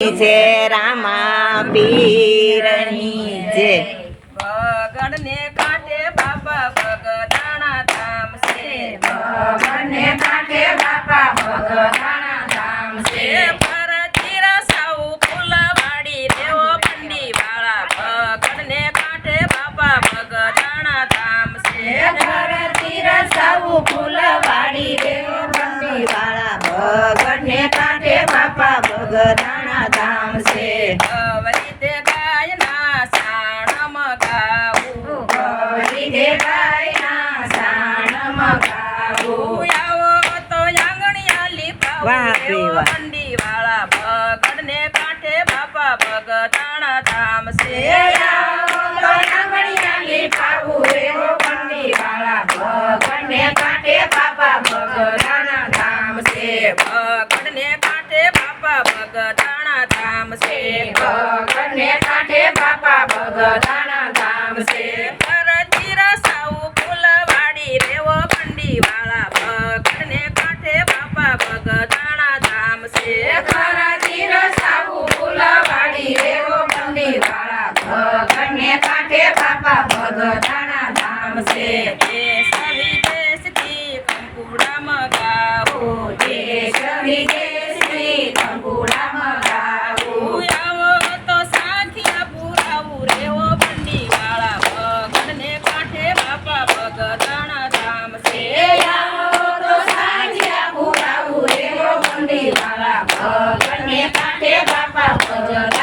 છે રામા પીરની જે. ભગડને કાંઠે બાપા ભગદાણા ધામ છે. ભગવાનને કાંઠે બાપા ભગવાના ધામ છે. છે પરથી ફૂલવાડી વાળા કાંઠે બાપા ભગદાણા ધામ છે. ફૂલવાડી રેવો બંડીવાળા ભગવાનને કાંઠે બાપા ભગવાના ધામ છે અવરી તે ગાયના સાણમ ગાવું ગૌરી દેવાયના સાણમાં ગાવું. આવો તો આંગણિયા લીપાવું વાહ વાહ. ભગવાના ધામ છે. ઘરથી રસાવું ફૂલવાડી રેવો વાળા કાંઠે બાપા ભગદાણા ધામ છે. ઘરથી રસાવું ફૂલવાડી રેવો કાંઠે બાપા ભગવાના બાપા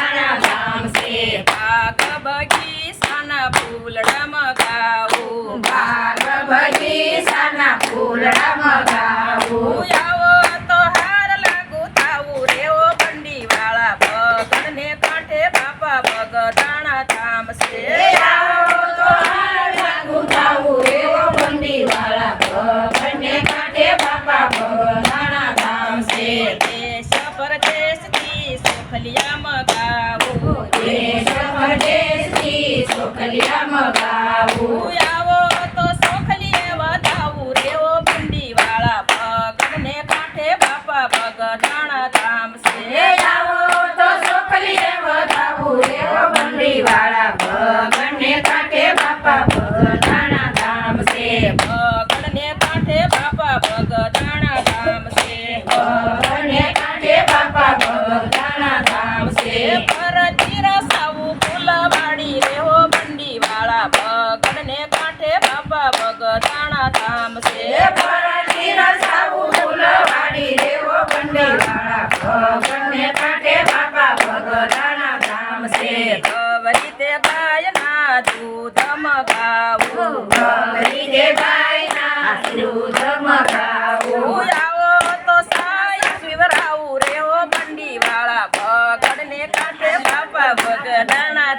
ભગવાના ધામ છે ભગડને કાંઠે બાપા ભગદાણા ધામ છે ભગવાનને કાંઠે બાપા ભગવાના ધામ છે પરથી રસાવું ફૂલવાડી રેવો બંડી વાળા ભગડને કાંઠે બાપા ભગદાણા ધામ છે પરથી રસાવું ફૂલવાડી રેવો બંડીવાળા ભગવાનને કાંઠે બાપા ભગવાના ધામ છે ગવરી તે ગાયના દૂધ મગાવું મગાવું. આવો તો સાય શિવરાવું રેવો બંડી વાળા ભગડને કાંઠે બાપા ભગદાણા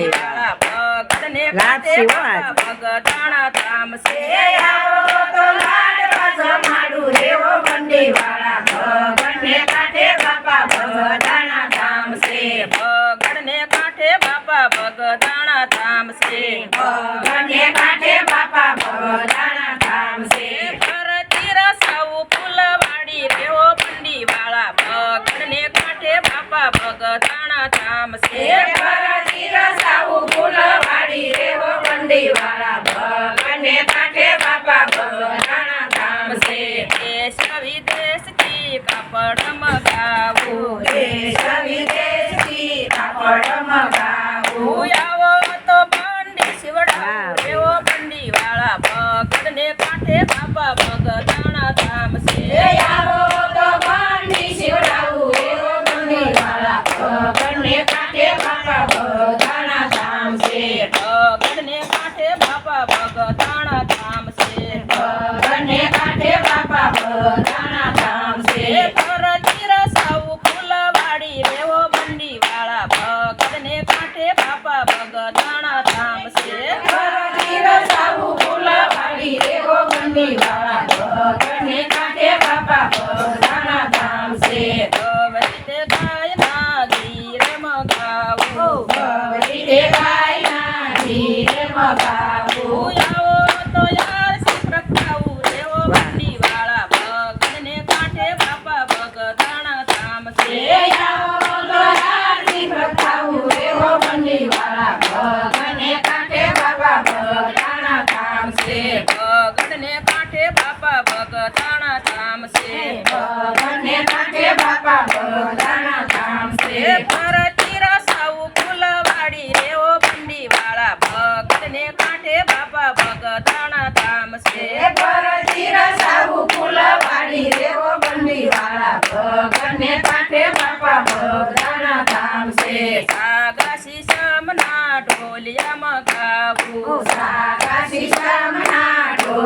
બંડી ધામ છે આવો તો લાડવા જમાડું રેવો બંડીવાળા ભગવાનને કાંઠે બાપા ભગતાણા ધામ છે ભગડને કાંઠે બાપા ભગતાણા ધામ છે ભગવાનને કાંઠે ભગવાના ધામ છે. ઘરથી રસાવું ફૂલવાડી વાળા ભગડને કાંઠે બાપા ભગદાણા ધામ છે. બંડીવાળા ભગવાનને બાપા ભગતાણા ધામ છે. ભગને કાંઠે બાપા ભગદાણા ધામ છે. પરતી રસાવું ફૂલવાડી રેવો બંડી વાળા ભગતને કાંઠે બાપા ભગતાણા ધામ છે. એ પરથી ફૂલવાડી રેવો બંડીવાળા ભગને કાંઠે બાપા ભગદાણા ધામ છે. સાગા શીશમના ઢોલિયામાં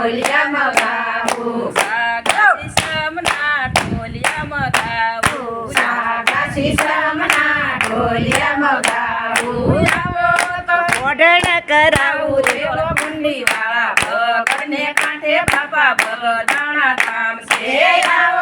ઢોલિયામાં ગાવું સાગા શીશમના ઢોલિયામાં ગાવું સાગા શીશામણા ઢોલિયામાં ગાવું આવો તો ઓઢણ કરાવું. દેવો બંડી વાળા ભગને કાંઠે બાપા ભગતાણા ધામ છે આવો.